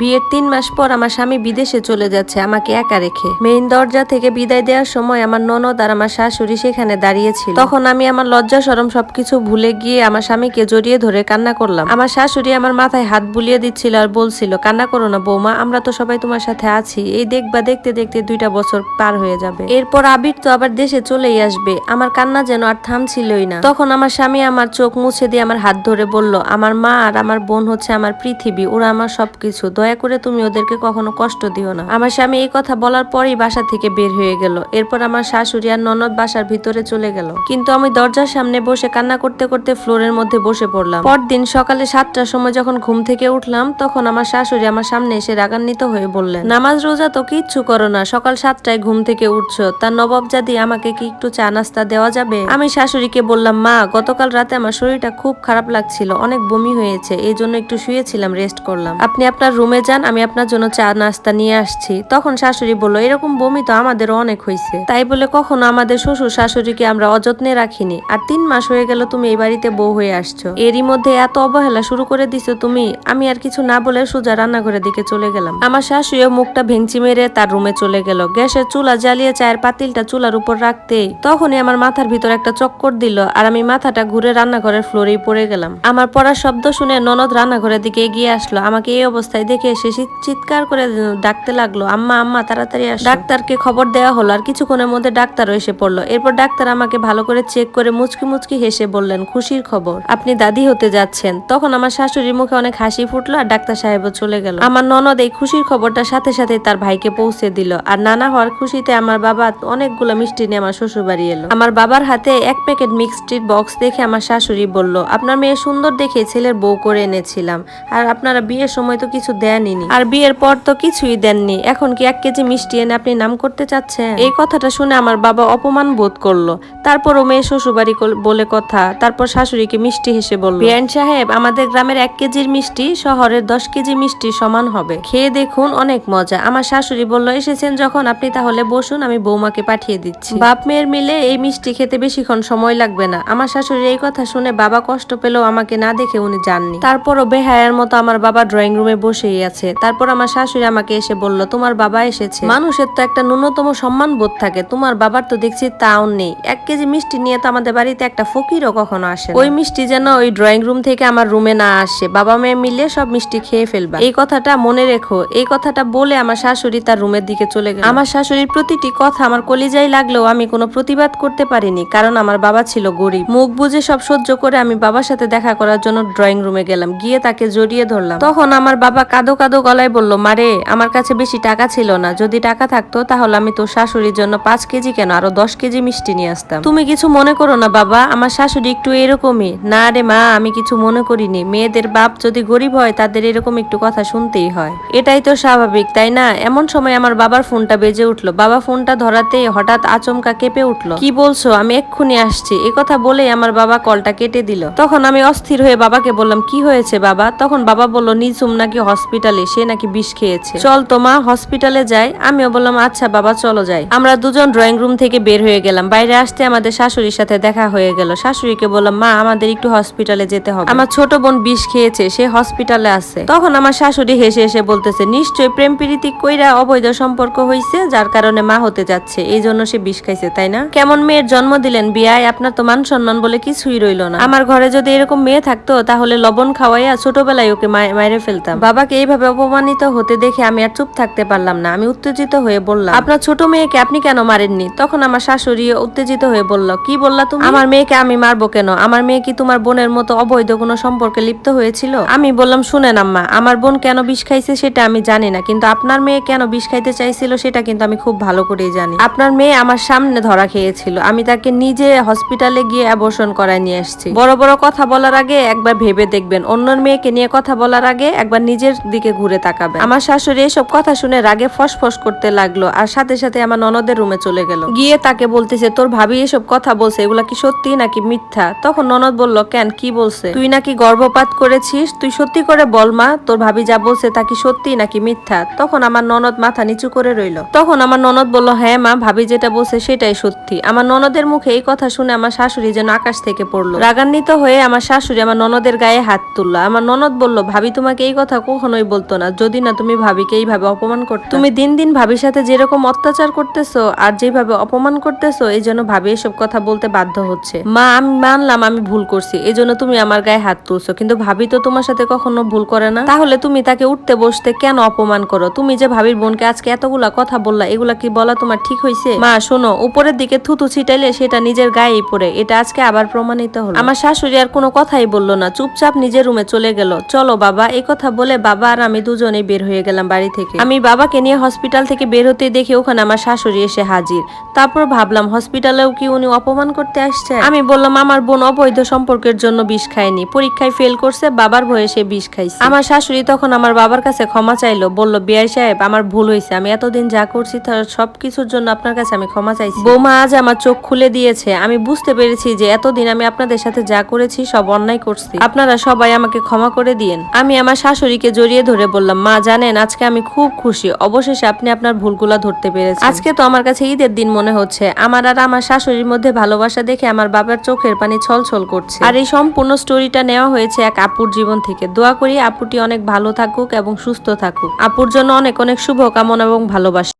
বিয়ের তিন মাস পর আমার স্বামী বিদেশে চলে যাচ্ছে আমাকে একা রেখে। মেইন দরজা থেকে বিদায় দেওয়ার সময় আমার ননদ আর আমার শাশুড়ি সেখানে দাঁড়িয়েছিল। তখন আমি আমার লজ্জা সরম সবকিছু ভুলে গিয়ে আমার স্বামীকে জড়িয়ে ধরে কান্না করলাম। আমার শাশুড়ি আমার মাথায় হাত বুলিয়ে দিচ্ছিল আর বলছিল, কান্না করো না বৌমা, আমরা তো সবাই তোমার সাথে আছি। এই দেখবা, দেখতে দেখতে দুইটা বছর পার হয়ে যাবে। এরপর আবির তো আবার দেশে চলেই আসবে। আমার কান্না যেন আর থামছিলই না। তখন আমার স্বামী আমার চোখ মুছে দিয়ে আমার হাত ধরে বলল, আমার মা আর আমার বোন হচ্ছে আমার পৃথিবী, ওরা আমার সবকিছু। দয়া করে তুমি ওদেরকে কখনো কষ্ট দিও না। আমার স্বামী এই কথা বলার পরেই বাসা থেকে বের হয়ে গেল। এরপর আমার শাশুড়ি আর ননদ বাসার ভিতরে চলে গেল। কিন্তু আমি দরজার সামনে বসে কান্না করতে করতে ফ্লোরের মধ্যে বসে পড়লাম। পরদিন সকালে সাতটার সময় যখন ঘুম থেকে উঠলাম, তখন আমার শাশুড়ি আমার সামনে এসে রাগান্বিত হয়ে বললেন, নামাজ রোজা তো কিচ্ছু করো না, সকাল সাতটায় ঘুম থেকে উঠছো। তার নবাব জাদি, আমাকে কি একটু চা নাস্তা দেওয়া যাবে? আমি শাশুড়িকে বললাম, মা, গতকাল রাতে আমার শরীরটা খুব খারাপ লাগছিল, অনেক বমি হয়েছে, এই জন্য একটু শুয়েছিলাম, রেস্ট করলাম। আপনি আপনার রুমে যান, আমি আপনার জন্য চা, নাস্তা নিয়ে আসছি। তখন শাশুড়ি বলল, এরকম বমি তো আমাদেরও অনেক হয়েছে তাই বলে, কখনো আমাদের শ্বশুর শাশুড়িকে আমরা অযত্নে রাখিনি। আর তিন মাস হয়ে গেল তুমি এই বাড়িতে বউ হয়ে আসছো। এরই মধ্যে এত অবহেলা শুরু করে দিছো তুমি। আমি আর কিছু না বলে সোজা রান্নাঘরের দিকে চলে গেলাম। আমার শাশুড়িও মুখটা ভেঙচি মেরে তার রুমে চলে গেল। গ্যাসের চুলা জ্বালিয়ে চায়ের পাতিলটা চুলার উপর রাখতে তখনই আমার মাথার ভিতর একটা চক্কর দিল আর আমি মাথাটা ঘুরে রান্নাঘরের ফ্লোরেই পড়ে গেলাম। আমার পড়ার শব্দ শুনে ননদ রান্নাঘরের দিকে এগিয়ে আসলো। আমাকে এই অবস্থায় দেখে এসে চিৎকার করে ডাকতে লাগল। আম্মা আম্মা, তাড়াতাড়ি আস। ডাক্তারকে খবর দেওয়া হলো আর কিছুক্ষণের মধ্যে ডাক্তারও এসে পড়ল। এরপর ডাক্তার আমাকে ভালো করে চেক করে মুচকি মুচকি হেসে বললেন, খুশির খবর। আপনি দাদি হতে যাচ্ছেন। তখন আমার শাশুড়ির মুখে অনেক হাসি ফুটলো আর ডাক্তার সাহেবও চলে গেল। আমার ননদ এই খুশির খবরটা সাথে সাথে তার ভাইকে পৌঁছে দিল আর নানা হওয়ার খুশিতে আমার বাবা অনেকগুলো মিষ্টি নিয়ে আমার শ্বশুর বাড়ি এলো। আমার বাবার হাতে এক প্যাকেট মিক্সটির বক্স দেখে আমার শাশুড়ি বলল, আপনার মেয়ে সুন্দর দেখে ছেলের বউ করে এনেছিলাম। আর আপনারা বিয়ের সময় তো কিছু দেননি আর বিয়ের পর তো কিছুই দেননি। এখন কি এক কেজি মিষ্টি এনে আপনি নাম করতে চাচ্ছেন? এই কথাটা শুনে আমার বাবা অপমান বোধ করল। তারপরও মেয়ে শ্বশুরবাড়ি বলে কথা। তারপর শাশুড়িকে মিষ্টি হেসে বলল বিয়ান সাহেব আমাদের গ্রামের এক কেজির মিষ্টি শহরের দশ কেজি মিষ্টি সমান হবে। খেয়ে দেখুন অনেক মজা। আমার শাশুড়ি বলল এসেছেন যখন আপনি তাহলে বসুন আমি বৌমাকে পাঠিয়ে দিচ্ছি। বাপ মেয়ের মিলে এই মিষ্টি খেতে বেশিক্ষণ সময় লাগবে না। আমার শাশুড়ি এই কথা শুনে বাবা কষ্ট পেলেও আমাকে না দেখে উনি যাননি। তারপরও বেহায়ার মতো আমার বাবা ড্রয়িং রুমে বসেই আছে। তারপর আমার শাশুড়ি আমাকে এসে বলল, তোমার বাবা এসেছে। মানুষের তো একটা ন্যূনতম সম্মান বোধ থাকে। তোমার বাবার তো দেখছি তাও নেই। এক কেজি মিষ্টি নিয়ে তো আমাদের বাড়িতে একটা ফকিরও কখনো আসে ওই মিষ্টি যেন ওই ড্রয়িং রুম থেকে আমার রুমে না আসে। বাবা মেয়ে মিলে সব মিষ্টি খেয়ে ফেলবা। এই কথাটা মনে রেখো। এই কথাটা বলে আমার শাশুড়ি তার রুমের দিকে চলে গেল। আমার শাশুড়ির প্রতিটি কথা আমার কলিজাই লাগলেও আমি কোনো প্রতিবাদ করতে পারিনি, কারণ আমার বাবা ছিল গরিব। মুখ বুঝে সব সহ্য করে আমি বাবার সাথে দেখা করার জন্য ড্রয়িং রুমে গেলাম। গিয়ে তাকে জড়িয়ে ধরলাম। তখন আমার বাবা কাদো গলায় বলল, মারে, আমার কাছে বেশি টাকা ছিল না। যদি টাকা থাকতো, তাহলে আমি তোর শাশুড়ির জন্য পাঁচ কেজি কেন আরও দশ কেজি মিষ্টি নিয়ে আসতাম। তুমি কিছু মনে করো না, বাবা। আমার শাশুড়ি একটু এরকমই। না রে মা, আমি কিছু মনে করিনি। মেয়েদের বাপ যদি গরিব হয়, তাদের এরকম একটু কথা শুনতেই হয়। এটাই তো স্বাভাবিক, তাই না? এমন সময় আমার বাবার ফোনটা বেজে উঠল। বাবা ফোনটা ধরাতেই হঠাৎ আচমকা কেঁপে উঠল। কি বলছো? আমি এক্ষুনি আসছি। এ কথা বলেই আমার বাবা কলটা কেটে দিল। তখন আমি অস্থির হয়ে বাবাকে বললাম, কি হয়েছে বাবা? তখন বাবা বলল, নিঝুম নাকি হসপিটালে সে নাকি বিষ খেয়েছে। চল তো মা হসপিটালে যাই। আমিও বললাম আচ্ছা বাবা, চলো যাই। আমরা দুজন ড্রয়িং রুম থেকে বের হয়ে গেলাম। বাইরে আসতে আমাদের শাশুড়ির সাথে দেখা হয়ে গেল। শাশুড়িকে বললাম, মা, আমাদের একটু হসপিটালে যেতে হবে। আমার ছোট বোন বিষ খেয়েছে, সে হসপিটালে আছে। তখন আমার শাশুড়ি হেসে হেসে বলতেছে, নিশ্চয়ই প্রেম প্রীতি কইরা অবৈধ সম্পর্ক হয়েছে যার কারণে মা হতে যাচ্ছে। এই জন্য সে বিষ খাইছে, তাই না? কেমন মেয়ের জন্ম দিলেন বিয়ায় আপনার তো মান সম্মান বলে কিছুই রইল না। আমার ঘরে যদি এরকম মেয়ে থাকতো, তাহলে লবণ খাওয়াইয়া ছোটবেলায় ওকে মায়- মাইরে ফেলতাম। বাবাকে এইভাবে অপমানিত হতে দেখে আমি আর চুপ থাকতে পারলাম না। আমি উত্তেজিত হয়ে বললাম, আপনার ছোট মেয়েকে আপনি কেন মারেননি? তখন আমার শাশুড়ি উত্তেজিত হয়ে বলল, কি বললা তুমি? আমার মেয়েকে আমি মারবো কেন? আমার মেয়ে কি তোমার বোনের মতো অবৈধ কোনো সম্পর্কে লিপ্ত হয়েছিল? আমি বললাম, শুনেন আম্মা, আমার বোন কেন বিষ খাইছে সেটা আমি জানি না, কিন্তু আপনার মেয়ে কেন বিষ খাইতে চাইছিল সেটা কিন্তু আমি খুব ভালো করেই জানি। আপনার মেয়ে আমার সামনে ধরা খেয়েছিল, আমি তাকে নিজে হসপিটালে গিয়ে অ্যাবর্শন করায় নিয়ে এসেছি বড় বড় কথা বলার আগে একবার ভেবে দেখবেন, অন্যর মেয়েকে নিয়ে কথা বলার আগে একবার নিজের দিকে ঘুরে তাকাবেন আমার শাশুড়ি এসব কথা শুনে রাগে ফসফস করতে লাগল আর সাথে সাথে আমার ননদের রুমে চলে গেল। গিয়ে তাকে বলতেছে, তোর ভাবি এসব কথা বলছে, এগুলা কি সত্যি নাকি মিথ্যা? তখন ননদ বলল, কেন, কি বলছে? তুই নাকি গর্ভপাত করেছিস? তুই সত্যি করে বল, মা, তোর ভাবি যা বলছে তা কি সত্যি নাকি মিথ্যা? তখন আমার ননদ মাথা নিচু করে রইল। তখন আমার ননদ বলল হ্যাঁ মা, ভাবি যেটা বলছে সেটাই সত্যি। আমার ননদের মুখে এই কথা শুনে আমার শাশুড়ি যেন আকাশ থেকে পড়ল। রাগান্বিত হয়ে আমার শাশুড়ি আমার ননদের গায়ে হাত তুললো। আমার ননদ বলল, ভাবি তোমাকে এই কথা কখনোই কখনোই বলতো না। যদি না তুমি ভাবিকে এইভাবে অপমান করতে। তুমি দিন দিন ভাবির সাথে যেরকম অত্যাচার করতেছো আর যেভাবে অপমান করতেছো, এই জন্য ভাবি এসব কথা বলতে বাধ্য হচ্ছে। মা, আমি মানলাম আমি ভুল করছি, এই জন্য তুমি আমার গায়ে হাত তুলছো। কিন্তু ভাবি তো তোমার সাথে কখনো ভুল করে না। তাহলে তুমি তাকে উঠতে বসতে কেন অপমান করো? তুমি যে ভাবির বোনকে আজকে এতগুলা কথা বললা, এগুলা কি বলা তোমার ঠিক হয়েছে মা, শোনো, উপরের দিকে থুতু ছিটাইলে সেটা নিজের গায়েই পড়ে। এটা আজকে আবার প্রমাণিত হলো। আমার শাশুড়ি আর কোনো কথাই বলল না। চুপচাপ নিজের রুমে চলে গেল। চলো বাবা, এই কথা বলে বাবা আর আমি দুজনে বের হয়ে গেলাম বাড়ি থেকে। আমি বাবাকে নিয়ে হসপিটাল থেকে বের হতে দেখে ওখানে আমার শাশুড়ি এসে হাজির। তারপর ভাবলাম, হসপিটালেও কি উনি অপমান করতে আসছে আমি বললাম, আমার বোন অবৈধ সম্পর্কের জন্য বিষ খায়নি। পরীক্ষায় ফেল করছে, বাবার ভয়ে সে বিষ খাইছে। আমার শাশুড়ি তখন আমার বাবার কাছে ক্ষমা চাইলো, বলল, বিআই সাহেব, আমার ভুল হয়েছে আমি এতদিন যা করছি তার সবকিছুর জন্য আপনার কাছে আমি ক্ষমা চাইছি। বৌমা আজ আমার চোখ খুলে দিয়েছে। আমি বুঝতে পেরেছি যে এতদিন আমি আপনাদের সাথে যা করেছি সব অন্যায় করছি। আপনারা সবাই আমাকে ক্ষমা করে দিয়েন। আমি আমার শাশুড়িকে জড়িয়ে ধরে বললাম, মা, জানেন, আজকে আমি খুব খুশি। অবশেষে আপনি আপনার ভুলগুলা ধরতে পেরেছেন। আজকে তো আমার কাছে ঈদের দিন মনে হচ্ছে। আমার আর আমার শাশুড়ির মধ্যে ভালোবাসা দেখে আমার বাবার চোখের পানি ছলছল করছে। আর এই সম্পূর্ণ স্টোরিটা নেওয়া হয়েছে এক আপুর জীবন থেকে। দোয়া করি আপুটি অনেক ভালো থাকুক এবং সুস্থ থাকুক। আপুর জন্য অনেক অনেক শুভকামনা এবং ভালোবাসা।